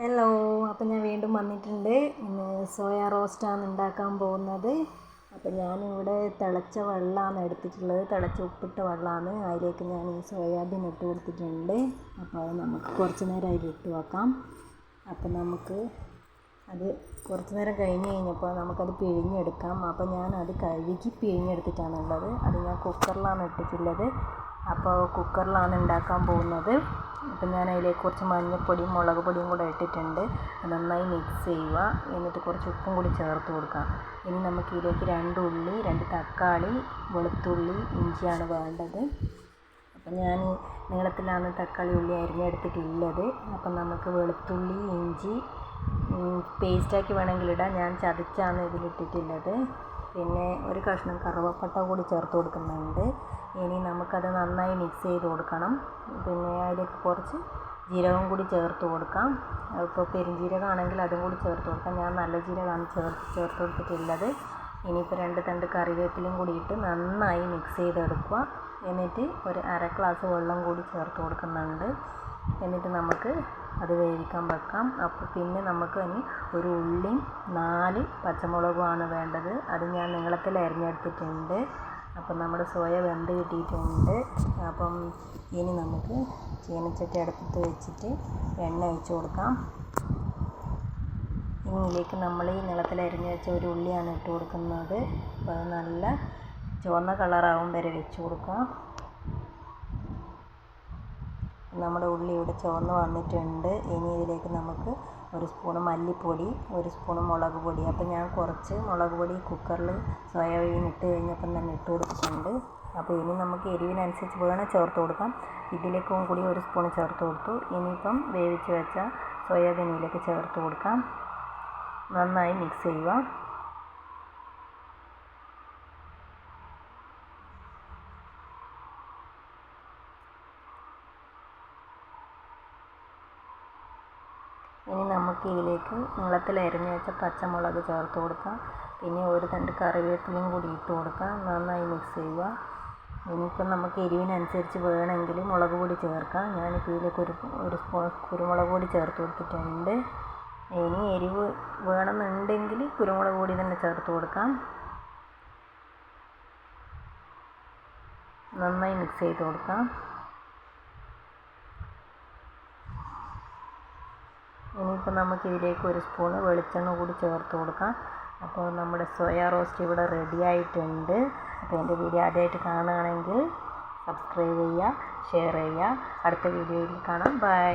Hello അപ്പം ഞാൻ വീണ്ടും വന്നിട്ടുണ്ട്. ഇന്ന് സോയ റോസ്റ്റാണ് ഉണ്ടാക്കാൻ പോകുന്നത്. അപ്പം ഞാനിവിടെ തിളച്ച വെള്ളമാണ് എടുത്തിട്ടുള്ളത്. തിളച്ച ഉപ്പിട്ട വെള്ളമാണ്. അതിലേക്ക് ഞാൻ ഈ സോയാബീൻ ഇട്ട് കൊടുത്തിട്ടുണ്ട്. അപ്പോൾ അത് നമുക്ക് കുറച്ച് നേരം അതിൽ ഇട്ട് വെക്കാം. അപ്പം നമുക്ക് അത് കുറച്ച് നേരം കഴിഞ്ഞ് കഴിഞ്ഞപ്പോൾ നമുക്കത് പിഴിഞ്ഞെടുക്കാം. അപ്പോൾ ഞാനത് കഴുകി പിഴിഞ്ഞെടുത്തിട്ടാണുള്ളത് അത് ഞാൻ കുക്കറിലാണ് ഇട്ടിട്ടുള്ളത്. അപ്പോൾ കുക്കറിലാണ് ഉണ്ടാക്കാൻ പോകുന്നത്. അപ്പം ഞാൻ അതിലേക്ക് കുറച്ച് മഞ്ഞൾപ്പൊടിയും മുളക് പൊടിയും കൂടെ ഇട്ടിട്ടുണ്ട്. നന്നായി മിക്സ് ചെയ്യുക. എന്നിട്ട് കുറച്ച് ഉപ്പും കൂടി ചേർത്ത് കൊടുക്കാം ഇനി നമുക്ക് ഇതിലേക്ക് രണ്ട് ഉള്ളി രണ്ട് തക്കാളി വെളുത്തുള്ളി ഇഞ്ചിയാണ് വേണ്ടത്. അപ്പം ഞാൻ നീളത്തിലാണ് തക്കാളി ഉള്ളി അരിഞ്ഞെടുത്തിട്ടുള്ളത് അപ്പം നമുക്ക് വെളുത്തുള്ളി ഇഞ്ചി പേസ്റ്റാക്കി വേണമെങ്കിൽ ഇടാം. ഞാൻ ചതച്ചാണ് ഇതിലിട്ടിട്ടുള്ളത്. പിന്നെ ഒരു കഷ്ണം കറുവപ്പട്ട കൂടി ചേർത്ത് കൊടുക്കുന്നുണ്ട്. ഇനി നമുക്കത് നന്നായി മിക്സ് ചെയ്ത് കൊടുക്കണം. പിന്നെ അതിലേക്ക് കുറച്ച് ജീരകം കൂടി ചേർത്ത് കൊടുക്കാം. ഇപ്പോൾ പെരുംജീരകമാണെങ്കിൽ അതും കൂടി ചേർത്ത് കൊടുക്കാം. ഞാൻ നല്ല ജീരകമാണ് ചേർത്ത് ചേർത്ത് കൊടുത്തിട്ടുള്ളത്. ഇനിയിപ്പോൾ രണ്ട് തണ്ട് കറിവേപ്പിലും കൂടി ഇട്ട് നന്നായി മിക്സ് ചെയ്തെടുക്കുക. എന്നിട്ട് ഒരു അര ഗ്ലാസ് വെള്ളം കൂടി ചേർത്ത് കൊടുക്കുന്നുണ്ട്. എന്നിട്ട് നമുക്ക് അത് വേവിക്കാൻ വെക്കാം. അപ്പോൾ പിന്നെ നമുക്ക് ഇനി ഒരു ഉള്ളിയും നാല് പച്ചമുളകുമാണ് വേണ്ടത്. അത് ഞാൻ നീളത്തിൽ അരിഞ്ഞെടുത്തിട്ടുണ്ട്. അപ്പം നമ്മുടെ സോയ വെന്ത് കിട്ടിയിട്ടുണ്ട്. അപ്പം ഇനി നമുക്ക് ചീനച്ചട്ടി അടുപ്പത്ത് വെച്ചിട്ട് എണ്ണ ഒഴിച്ച് കൊടുക്കാം. ഇതിലേക്ക് നമ്മൾ ഈ നീളത്തിൽ അരിഞ്ഞ് വെച്ച ഒരു ഉള്ളിയാണ് ഇട്ട് കൊടുക്കുന്നത്. അപ്പോൾ അത് നല്ല ചുവന്ന കളറാവും വരെ വെച്ച് കൊടുക്കാം. നമ്മുടെ ഉള്ളി ഇവിടെ ചുവന്ന് വന്നിട്ടുണ്ട്. ഇനി ഇതിലേക്ക് നമുക്ക് ഒരു സ്പൂണ് മല്ലിപ്പൊടി ഒരു സ്പൂണ് മുളക് പൊടി. അപ്പോൾ ഞാൻ കുറച്ച് മുളക് പൊടി കുക്കറിൽ സോയാബീൻ ഇട്ട് കഴിഞ്ഞപ്പം തന്നെ ഇട്ട് കൊടുത്തിട്ടുണ്ട്. അപ്പോൾ ഇനി നമുക്ക് എരിവിനനുസരിച്ച് വേണം ചേർത്ത് കൊടുക്കാം. ഇതിലേക്കും കൂടി ഒരു സ്പൂൺ ചേർത്ത് കൊടുത്തു. ഇനിയിപ്പം വേവിച്ച് വെച്ച സോയാബീനിലേക്ക് ചേർത്ത് കൊടുക്കാം. നന്നായി മിക്സ് ചെയ്യുക. ഇനി നമുക്ക് ഇതിലേക്ക് നീളത്തിൽ അരിഞ്ഞ് വെച്ച പച്ചമുളക് ചേർത്ത് കൊടുക്കാം. പിന്നെ ഒരു തണ്ട് കറിവേപ്പിലയും കൂടി ഇട്ട് കൊടുക്കാം. നന്നായി മിക്സ് ചെയ്യുക. ഇനിയിപ്പം നമുക്ക് എരിവിനനുസരിച്ച് വേണമെങ്കിൽ മുളക് പൊടി ചേർക്കാം. ഞാനിപ്പോൾ ഇതിലേക്ക് ഒരു ഒരു സ്പൂൺ കുരുമുളക് പൊടി ചേർത്ത് കൊടുത്തിട്ടുണ്ട്. ഇനി എരിവ് വേണമെന്നുണ്ടെങ്കിൽ കുരുമുളക് പൊടി തന്നെ ചേർത്ത് കൊടുക്കാം. നന്നായി മിക്സ് ചെയ്ത് കൊടുക്കാം. ഇനിയിപ്പോൾ നമുക്ക് ഇതിലേക്ക് ഒരു സ്പൂൺ വെളിച്ചെണ്ണ കൂടി ചേർത്ത് കൊടുക്കാം. അപ്പോൾ നമ്മുടെ സോയ റോസ്റ്റ് ഇവിടെ റെഡി ആയിട്ടുണ്ട്. അപ്പോൾ എന്റെ വീഡിയോ ആദ്യമായിട്ട് കാണുകയാണെങ്കിൽ സബ്സ്ക്രൈബ് ചെയ്യുക ഷെയർ ചെയ്യുക. അടുത്ത വീഡിയോയിൽ കാണാം. ബൈ